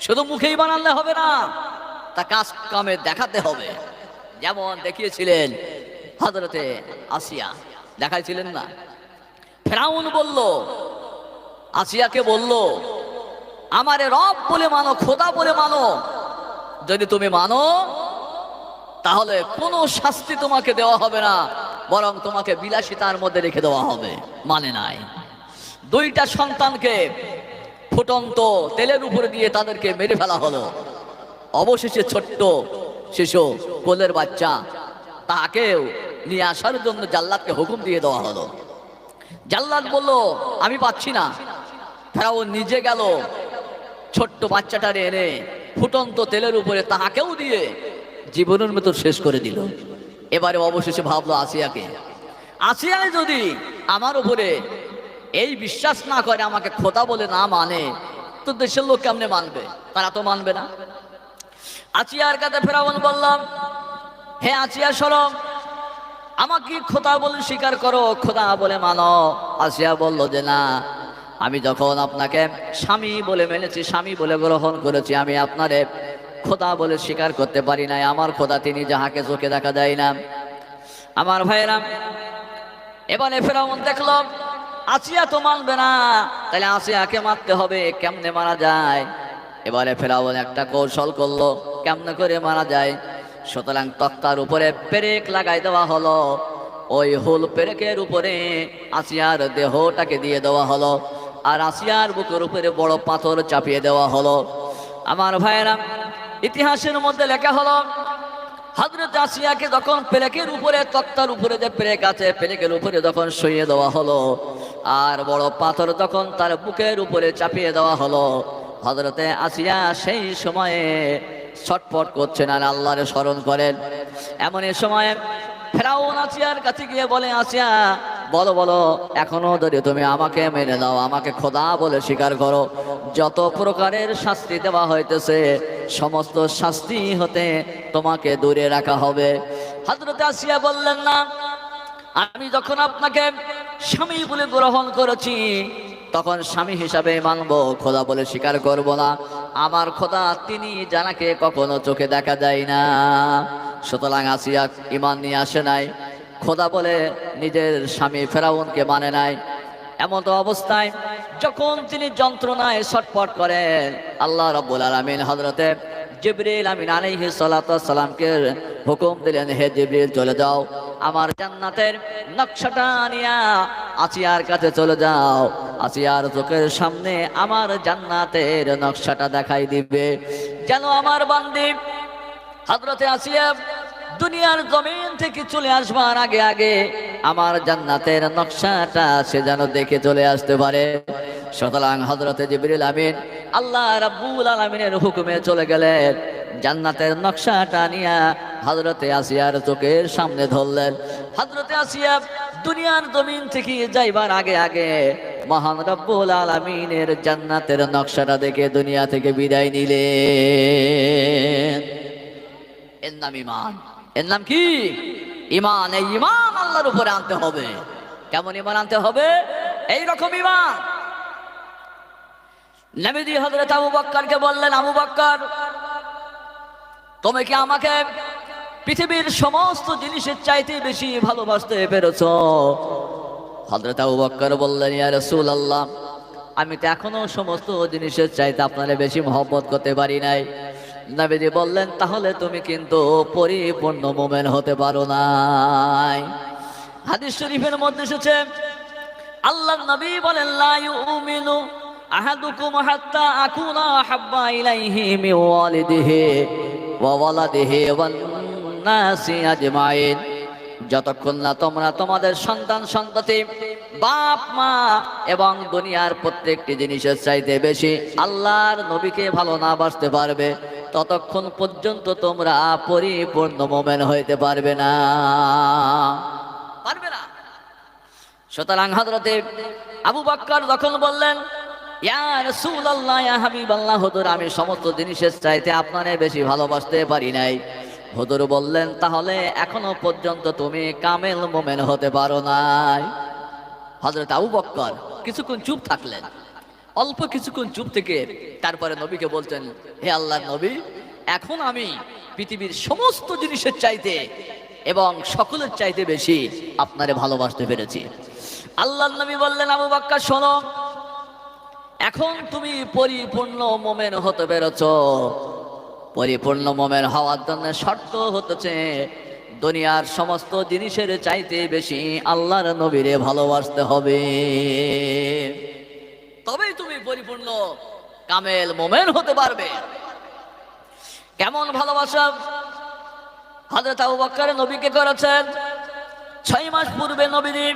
শুধু মুখেই বানালে হবে না, তা কাজ কামে দেখাতে হবে। যেমন দেখিয়েছিলেন হজরতে আসিয়া। দেখাইছিলেন না। ফেরাউন বলল, আসিয়াকে বলল, আমারে রব বলে মানো, খোদা বলে মানো, যদি তুমি মানো, তাহলে কোনো শাস্তি তোমাকে দেওয়া হবে না, বরং তোমাকে বিলাসিতার মধ্যে রেখে দেওয়া হবে। মানে নাই। দুইটা সন্তানকে ফুটন্ত তেলের উপরে দিয়ে তাদেরকে মেরে ফেলা হলো। অবশেষে ছোট্ট শিশু, কোলের বাচ্চা তাকেও নিয়ে আসার জন্য জাল্লাদকে হুকুম দিয়ে দেওয়া হলো। জাল্লাদ বলল, আমি পাচ্ছি না। তারা ও নিজে গেল। ছোট্ট বাচ্চাটারে এনে ফুটন্ত তেলের উপরে তাহাকেও দিয়ে জীবনের মতো শেষ করে দিল। এবারে অবশেষে ভাবলো আসিয়াকে, আসিয়ায় যদি আমার উপরে এই বিশ্বাস না করে আমাকে খোদা বলে না মানে তো দেশের লোক কেমনে মানবে? তারা তো মানবে না। আচিয়ার কাছে ফেরাউন বললাম, হে আচিয়া সরম আমাকে খোদা বলে স্বীকার করো, খোদা বলে মানো। আসিয়া বলল যে, না, আমি যখন আপনাকে স্বামী বলে মেনেছি, স্বামী বলে গ্রহণ করেছি, আমি আপনারে খোদা বলে স্বীকার করতে পারি নাই। আমার খোদা তিনি যাহাকে চোখে দেখা যায় না। আমার ভাইরা এবারে ফেরাউন দেখল আসিয়া তো মানবে না। তাহলে আসিয়াকে মারতে হবে, কেমনে মারা যায়? এবারে ফেরাউন একটা কৌশল করল, কেমনে করে মারা যায়? সুতরাং তক্তার উপরে পেরেক লাগাই দেওয়া হলো। ওই হুল পেরেকের উপরে আসিয়ার দেহটাকে দিয়ে দেওয়া হলো, আর আসিয়ার বুকের উপরে বড় পাথর চাপিয়ে দেওয়া হলো। আমার ভাইয়েরা, ইতিহাসের মধ্যে লেখা হলো হজরত আসিয়াকে যখন পেরেকের উপরে, তক্তার উপরে যে পেরেক আছে, পেরেকের উপরে যখন শুয়ে দেওয়া হলো আর বড় পাথর তখন তার বুকের উপরে চাপিয়ে দেওয়া হলো হজরতে আসিয়া সেই সময়ে ছটফট করছেন আর আল্লাহরে স্মরণ করেন। এমন এ সময় ফেরাউন আসিয়ার কাছে গিয়ে বলে, আসিয়া, বলো বলো, এখনও যদি তুমি আমাকে মেনে দাও আমাকে খোদা বলে স্বীকার করো, যত প্রকারের শাস্তি দেওয়া হইতেছে, সমস্ত শাস্তি হতে তোমাকে দূরে রাখা হবে। হাজরতে আসিয়া বললেন, না, আমি যখন আপনাকে স্বামী বলে গ্রহণ করেছি, তখন স্বামী হিসাবে মানব, খোদা বলে স্বীকার করব না। আমার খোদা, তিনি জানাকে কখনো চোখে দেখা যায় না। সুতরাং আসিয়া ইমান নিয়ে আসে নাই। খোদা বলে নিজের স্বামী ফেরাউনকে মানে নাই। এমন তো অবস্থায় যখন তিনি যন্ত্রণায় ছটফট করেন, আল্লাহ রব্বুল আলমিন হজরতে জিবরিল আমিন আলাইহি সালামকে হুকুম দিলেন, হে জিবরিল, চলে যাও। আমার জান্নাতের নকশাটা নিয়া আসিয়ার কাছে চলে যাও। আসিয়ার চোখের সামনে আমার জান্নাতের নকশাটা দেখাই দিবে। যেন আমার বান্দি হজরতে আসিয়া দুনিয়ার জমিন থেকে চলে আসবার আগে আগে আমার জান্নাতের নকশাটা সে যেন দেখে চলে আসতে পারে। সুতরাং হজরতে জিবরিল আমিন আল্লাহ রাব্বুল আলমিনের হুকুমে চলে গেলেন। জান্নাতের নকশাটা নিয়ে হজরতে আসিয়ার চোখের সামনে ধরলেন। হজরতে আসিয়া দুনিয়ার জমিন থেকে যাইবার আগে আগে মহান রব্বুল আলমিনের জান্নাতের নকশাটা দেখে দুনিয়া থেকে বিদায় নিলেন। এর নাম ইমান এর নাম কি? ইমান এই ইমান আল্লাহর উপরে আনতে হবে। কেমন ইমান আনতে হবে? এই রকম ইমান নবীজি হজরত আবু বক্করকে বললেন, আবু বক্কর, তুমি কি আমাকে পৃথিবীর সমস্ত জিনিসের চাইতে বেশি ভালোবাসতে পেরেছ? হজরত আবু বক্কর বললেন, ইয়া রাসূল আল্লাহ আমি তো এখনও সমস্ত জিনিসের চাইতে আপনারা বেশি মহব্বত করতে পারি নাই। নবীজি বললেন, তাহলে তুমি কিন্তু পরিপূর্ণ মোমেন হতে পারো নাই। হাদিস শরীফের মধ্যে এসেছে আল্লাহ নবী বলেন, লা ইউমিনু আহাদুকুম হাত্তা আকুনা হাব্বা ইলাইহি মিন ওয়ালিদিহি ওয়া ওয়ালাদিহি ওয়ান নাসি আজমাইন। যতক্ষণ না তোমরা তোমাদের সন্তান সন্ততি, বাপ, মা এবং দুনিয়ার প্রত্যেকটি জিনিসের চাইতে বেশি আল্লাহর নবীকে ভালো না বাসতে পারবে, ততক্ষণ পর্যন্ত তোমরা পরিপূর্ণ মোমেন হইতে পারবে না। পারবে না। সুতরাং হজরতে আবু বাক্কর যখন বললেন আমি সমস্ত জিনিসের চাইতে আপনারে বেশি ভালোবাসতে পারি নাই। হুজুর বললেন, তাহলে এখনও পর্যন্ত তুমি কামেল মোমেন হতে পারো নাই। হযরত আবু বক্কর কিছুক্ষণ চুপ থাকলেন। অল্প কিছুক্ষণ চুপ থেকে তারপরে নবীকে বলতেন হে আল্লাহ নবী, এখন আমি পৃথিবীর সমস্ত জিনিসের চাইতে এবং সকলের চাইতে বেশি আপনারে ভালোবাসতে পেরেছি। আল্লাহ নবী বললেন, আবু বাক্কা শোনো এখন তুমি পরিপূর্ণ মোমেন হতে পেরেছ। পরিপূর্ণ মোমেন হওয়ার জন্য শর্ত হতেছে, দুনিয়ার সমস্ত জিনিসের চাইতে বেশি আল্লাহর নবীরে ভালোবাসতে হবে। তবেই তুমি পরিপূর্ণ কামেল মোমেন হতে পারবে। কেমন ভালোবাসা? হজরত আবু বক্কর নবীকে করেছেন? ছয় মাস পূর্বে নবীজি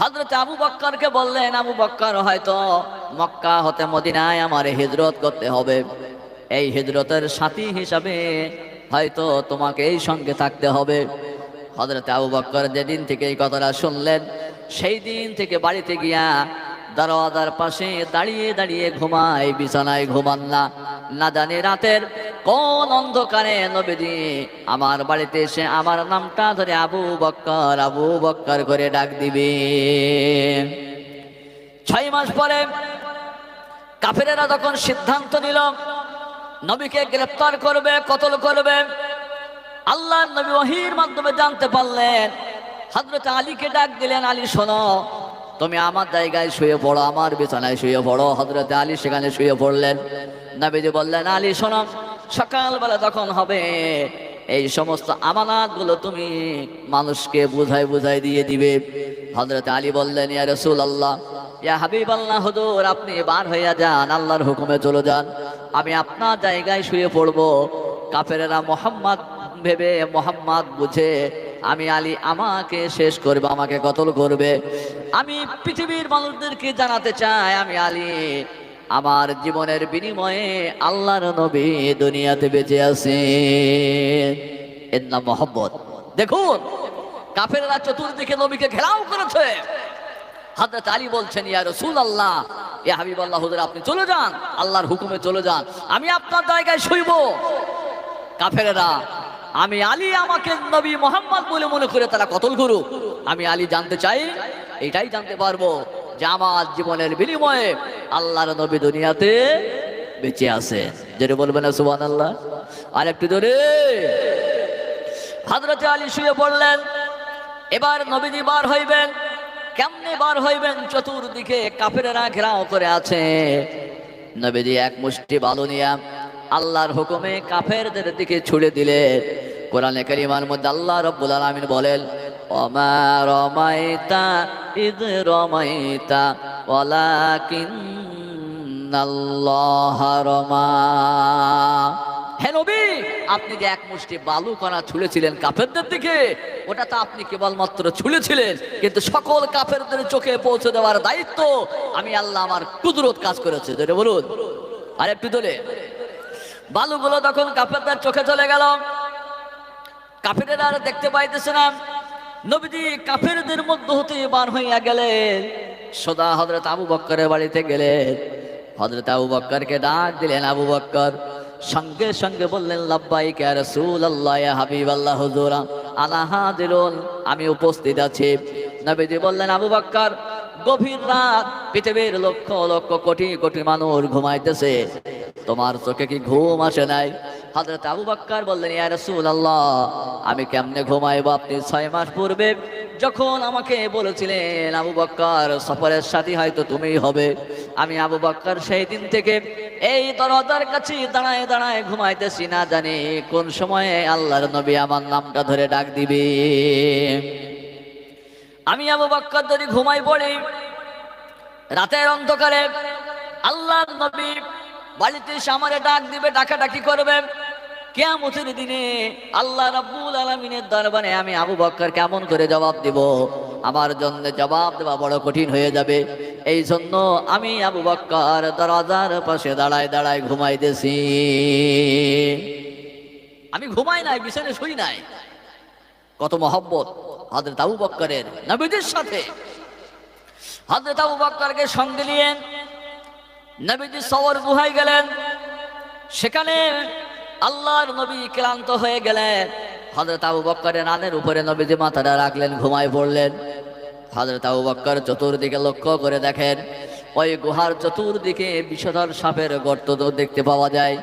হজরত আবু বক্করকে বললেন, আবু বক্কর, হয়তো মক্কা হতে মদিনায় আমার হিজরত করতে হবে। এই হিজরতের সাথী হিসাবে হয়তো তোমাকে এই সঙ্গে থাকতে হবে। হজরত আবু বক্কর যেদিন থেকে এই কথাটা শুনলেন, সেই দিন থেকে বাড়িতে গিয়া দরওয়াজার পাশে দাঁড়িয়ে দাঁড়িয়ে ঘুমায়, বিছানায় ঘুমান না। না জানি রাতের কোন অন্ধকারে নবীজি আমার বাড়িতে এসে আমার নামটা ধরে আবু বক্কর আবু বক্কর করে ডাক দিবে। ছয় মাস পরে কাফেরেরা তখন সিদ্ধান্ত নিল, নবীকে গ্রেফতার করবে, কতল করবে, আল্লাহ নবী ওহির মাধ্যমে জানতে পারলেন হজরত আলীকে ডাক দিলেন, আলী, শোনো, তুমি আমার জায়গায় শুয়ে পড়ো, আমার বিছানায় শুয়ে পড়ো। হজরত আলী সেখানে শুয়ে পড়লেন। নবীজি বললেন, আলী, শোনো, সকালবেলা তখন হবে, এই সমস্ত আমানাতগুলো তুমি মানুষকে বুঝাই বুঝাই দিয়ে দিবে। হজরত আলী বললেন, ইয়া রসুল আল্লাহ ইয়া হাবিব আল্লাহ হুজুর, আপনি বার হইয়া যান, আল্লাহর হুকুমে চলে যান। আমি আপনার জায়গায় শুয়ে পড়ব। কাফেরেরা মোহাম্মদ ভেবে মোহাম্মদ বুঝে, আমি আলী আমাকে শেষ করবে, আমাকে কতল করবে। আমি পৃথিবীর মানুষদেরকে জানাতে চাই, আমি আলী। আমার জীবনের বিনিময়ে আল্লাহর নবী দুনিয়াতে বেঁচে আছে এর নাম দেখুন, কাফেররা চতুর্দিকে নবীকে ঘেরাও করেছে। হাজরত আলী বলছেন, ইয়া রসুল আল্লাহ এ হাবিব আল্লাহ হুজুর, আপনি চলে যান, আল্লাহর হুকুমে চলে যান, আমি আপনার জায়গায় শুইব। কাফেরেরা, আমি আলী, আমাকে নবী মোহাম্মদ বলে মনে করে তারা কতল করুক। আমি আলী জানতে চাই, এটাই জানতে পারব যে আমার জীবনের বিনিময়ে আল্লাহর নবী দুনিয়াতে বেঁচে আছে। যেটা বলবেন না সুবান আল্লাহ আর একটু ধরে হাজরতে আলী শুয়ে পড়লেন, এবার নবীজি বার হইবেন। কেমনে বার হইবেন চতুর্দিকে কাফেরেরা ঘেরাও করে আছে? নবীজি এক মুষ্টি বালু নিয়া আল্লাহর হুকুমে কাফেরদের দিকে ছুড়ে দিলে। কোরআনে কারিমার মধ্যে আল্লাহ রব্বুল আলামিন বলেন, ওমা রমাইতা ইদ রমাইতা ওয়ালাকিন রমা। হে নবী, আপনি যে এক মুষ্টি বালু কণা ছুঁড়েছিলেন কাফেরদের দিকে, ওটা তো আপনি কেবলমাত্র ছুঁড়েছিলেন কিন্তু সকল কাফেরদের চোখে পৌঁছে দেওয়ার দায়িত্ব আমি আল্লাহ আমার কুদরত কাজ করেছে। ধরে বলুন। আর একটু ধরে। বালুগুলো তখন কাফেরদের চোখে চলে গেল। কাফেরেরা আর দেখতে পাইতেছে না। নবীজি কাফেরদের মধ্য হতে বার হইয়া গেলেন। সদা হজরত আবু বক্করের বাড়িতে গেলেন। হজরত আবু বক্করকে ডাক দিলেন, আবু বক্কর সঙ্গে সঙ্গে বললেন লাব্বাই কে রসুল আল্লাহ হাবিব আল্লাহ হুজুরা আমি উপস্থিত আছি। নবীজি বললেন, আবু বক্কর, গভীর রাত, পৃথিবীর লক্ষ লক্ষ কোটি কোটি মানুষ ঘুমাইতেছে। তোমার চোখে কি ঘুম আসে নাই? হজরত আবু বাক্কার বললেন, ইয়া রাসূল আল্লাহ আমি কেমনে ঘুমাইব? আপনি ছয় মাস পূর্বে যখন আমাকে বলেছিলেন, আবু বক্কর, সফরের সাথী হয়তো তুমিই হবে। আমি আবু বক্কর সেই দিন থেকে এই দরজার কাছে দাঁড়ায় দাঁড়ায় ঘুমাইতেছি না জানি কোন সময়ে আল্লাহর নবী আমার নামটা ধরে ডাক দিবে। আমি আবু বক্কর যদি ঘুমাই পড়ি, রাতের অন্ধকারে আল্লাহর নবী বাড়িতে সামারে ডাক দিবে, ডাকাডাকি করবে। কেয়ামতের দিনে আল্লাহ রাব্বুল আলমিনের দরবারে আমি আবু বক্কর কেমন করে জবাব দিব আমার জন্য জবাব দেওয়া বড় কঠিন হয়ে যাবে। এই জন্য আমি আবু বক্কর দরজার পাশে দাঁড়ায় দাঁড়ায় ঘুমাইতেছি। আমি ঘুমাই নাই বিছানে শুই নাই। কত মহব্বত হজরত আবু বক্করের নবীদের সাথে। হজরত আবু বক্করকে সঙ্গে নিয়ে নবীজি সওয়ার গুহায় গেলেন। সেখানে আল্লাহর নবী ক্লান্ত হয়ে গেলেন। হজরত আবু বক্করের রানের উপরে নবীজি মাথাটা রাখলেন, ঘুমায় পড়লেন। হজরত আবু বক্কর চতুর্দিকে লক্ষ্য করে দেখেন, ওই গুহার চতুর্দিকে বিষধর সাপের গর্ত দেখতে পাওয়া যায়।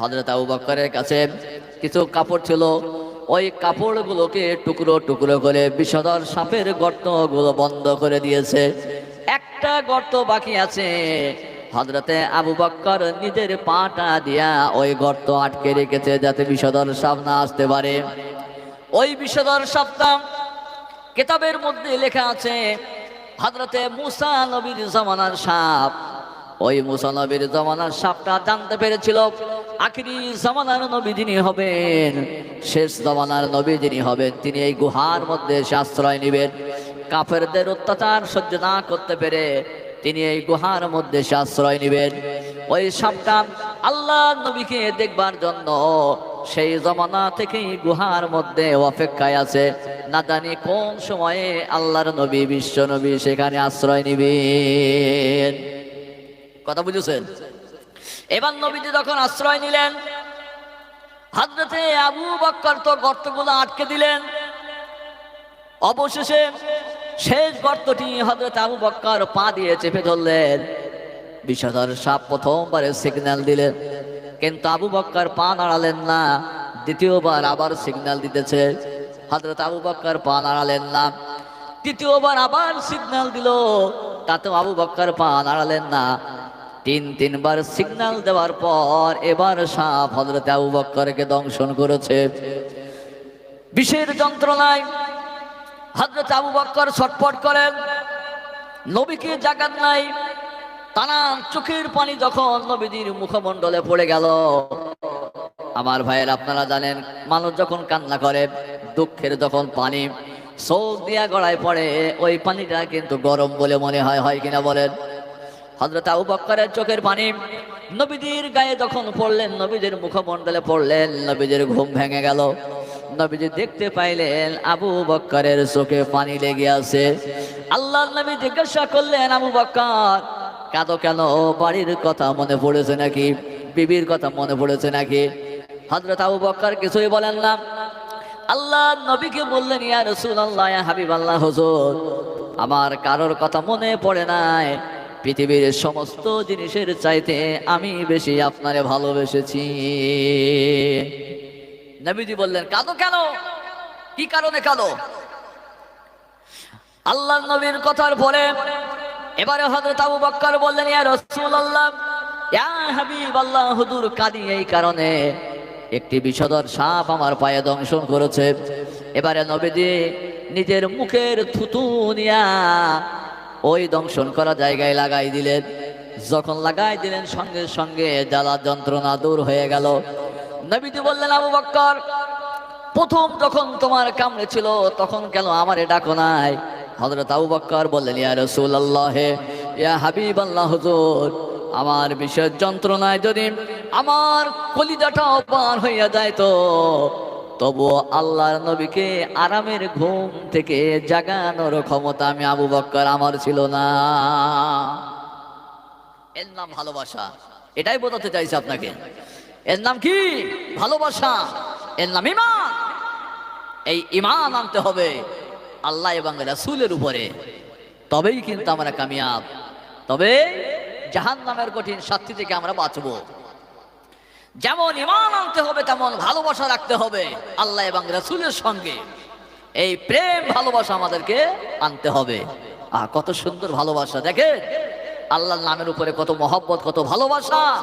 হজরত আবু বক্করের কাছে কিছু কাপড় ছিল, ওই কাপড়গুলোকে টুকরো টুকরো করে বিষধর সাপের গর্তগুলো বন্ধ করে দিয়েছে। একটা গর্ত বাকি আছে। হজরতে আবু বক্কর নিজের পাটা দিয়া ওই গর্ত আটকে রেখেছে যাতে বিষধর সাপ না আসতে পারে। ওই বিষধর সাপটা কেতাবের মধ্যে লেখা আছে হজরতে মুসা নবীর জমানার সাপ। ওই মুসা নবীর জমানার সাপটা জানতে পেরেছিল, আখিরি জমানার নবী যিনি হবেন, শেষ জমানার নবী যিনি হবেন, তিনি এই গুহার মধ্যে এসে আশ্রয় নেবেন। কাফেরদের অত্যাচার সহ্য না করতে পেরে তিনি এই গুহার মধ্যে এসে আশ্রয় নেবেন। ওই সাপটা আল্লাহ নবীকে দেখবার জন্য সেই জমানা থেকেই গুহার মধ্যে অপেক্ষায় আছে। না জানি কোন সময়ে আল্লাহর নবী, বিশ্ব নবী সেখানে আশ্রয় নিবেন। কথা বুঝেছেন? এবার নবীজি যখন আশ্রয় নিলেন, হাজরতে আবু বক্কর তো গর্তগুলো আটকে দিলেন। অবশেষে শেষ গর্তটি হজরত আবু বক্কর পা দিয়ে চেপে ধরলেন। বিষধর সাপ প্রথমবারে সিগন্যাল দিলেন। কিন্তু আবু বক্কর পা নাড়ালেন না, দ্বিতীয়বার আবার সিগন্যাল দিতেছে। হজরত আবু বক্কর পা নাড়ালেন না তৃতীয়বার আবার সিগন্যাল দিল তাতে আবু বক্কর পা নাড়ালেন না। তিন, তিনবার সিগন্যাল দেওয়ার পর এবার সাপ হজরত আবু বক্করকে দংশন করেছে। বিষের যন্ত্রণায় হজরত আবু বক্কর ছটফট করেন, নবীকে জাগাত নাই। টানা চোখের পানি যখন নবীজির মুখমণ্ডলে পড়ে গেল, আমার ভাইয়ের আপনারা জানেন, মানুষ যখন কান্না করে, দুঃখের যখন পানি চোখ দিয়া গড়ায় পড়ে, ওই পানিটা কিন্তু গরম বলে মনে হয় হয় কিনা বলেন? হজরত আবু বক্করের চোখের পানি, নবীজির গায়ে যখন পড়লেন, নবীজির মুখমণ্ডলে পড়লেন নবীদের ঘুম ভেঙে গেল। নবীজি দেখতে পাইলেন আবু বক্করের চোখে পানি লেগে আছে। আল্লাহ নবী জিজ্ঞাসা করলেন, আবু বক্কর কাঁদো কেন? ও বাড়ির কথা মনে পড়েছে নাকি? বিবির কথা মনে পড়েছে নাকি? হজরত আবু বক্কর কিছুই বলেন না। আল্লাহ নবীকে বললেন, ইয়া রসুল আল্লাহ হাবিব আল্লাহ হুজুর, আমার কারোর কথা মনে পড়ে নাই। পৃথিবীর সমস্ত জিনিসের চাইতে আমি বেশি আপনারে ভালোবেসেছি। নবীজি বললেন, কাঁদো কেন? কি কারণে কাঁদো? আল্লাহ নবীর কথার পরে এবারে হযরত আবু বক্কর বললেন, ইয়া রাসূলুল্লাহ, ইয়া হাবিব আল্লাহ হুজুর এই কারণে। একটি বিষধর সাপ আমার পায়ে দংশন করেছে। এবারে নবীজি নিজের মুখের থুতু নিয়া ওই দংশন করা জায়গায় লাগাই দিলেন। যখন লাগাই দিলেন, সঙ্গে সঙ্গে জ্বালা যন্ত্রণা দূর হয়ে গেল। নবীজি বললেন, আবু বক্কর, প্রথম যখন তোমার কামড়ে ছিল, তখন কেন আমারে ডাকো নাই? হজরত আবু বক্কর বললেন, ইয়া রাসূলুল্লাহ, ইয়া হাবিব আল্লাহ হুজুর, আমার বিশেষ যন্ত্রণায় যদি আমার কলিজাটা পার হইয়া যায় তো তবু আল্লাহর নবীকে আরামের ঘুম থেকে জাগানোর ক্ষমতা আমি আবু বক্কর আমার ছিল না। এর নাম ভালোবাসা। এটাই বোঝাতে চাইছে আপনাকে। এর নাম কি? ভালোবাসা। এর নাম ইমান এই ইমান আনতে হবে। আল্লাহ এবং রাসুলের উপরে। তবেই কিন্তু আমরা কামিয়াব। তবে জাহান নামের কঠিন শাস্তি থেকে আমরা বাঁচব। যেমন ইমান আনতে হবে, তেমন ভালোবাসা রাখতে হবে আল্লাহ এবং রাসুলের সঙ্গে। এই প্রেম, ভালোবাসা আমাদেরকে আনতে হবে। আহ, কত সুন্দর ভালোবাসা, দেখেন। আল্লাহর নামের উপরে কত মহব্বত, কত ভালোবাসা।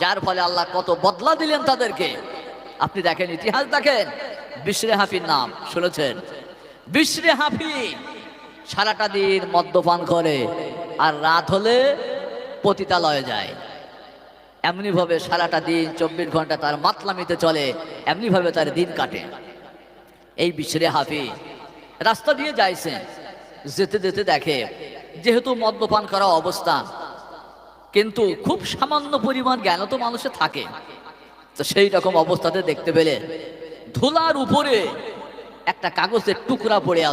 যার ফলে আল্লাহ কত বদলা দিলেন তাদেরকে। আপনি দেখেন ইতিহাস, দেখেন। বিশরে হাফির নাম শুনেছেন। বিশরে হাফি সারাটা দিন মদ্যপান করে, আর রাত হলে পতিতালয়ে যায়। এমনি ভাবে সারাটা দিন চব্বিশ ঘণ্টা তার মাতলামিতে চলে এমনি ভাবে তার দিন কাটে। এই বিশরে হাফি রাস্তা দিয়ে যাইছে, যেতে যেতে দেখে যেহেতু মদ্যপান করা অবস্থা, কিন্তু খুব সামান্য পরিমাণ জ্ঞান তো মানুষের থাকে। তো সেই রকম অবস্থাতে দেখতে পেলে ধুলার উপরে একটা কাগজের টুকরা পড়ে আছে।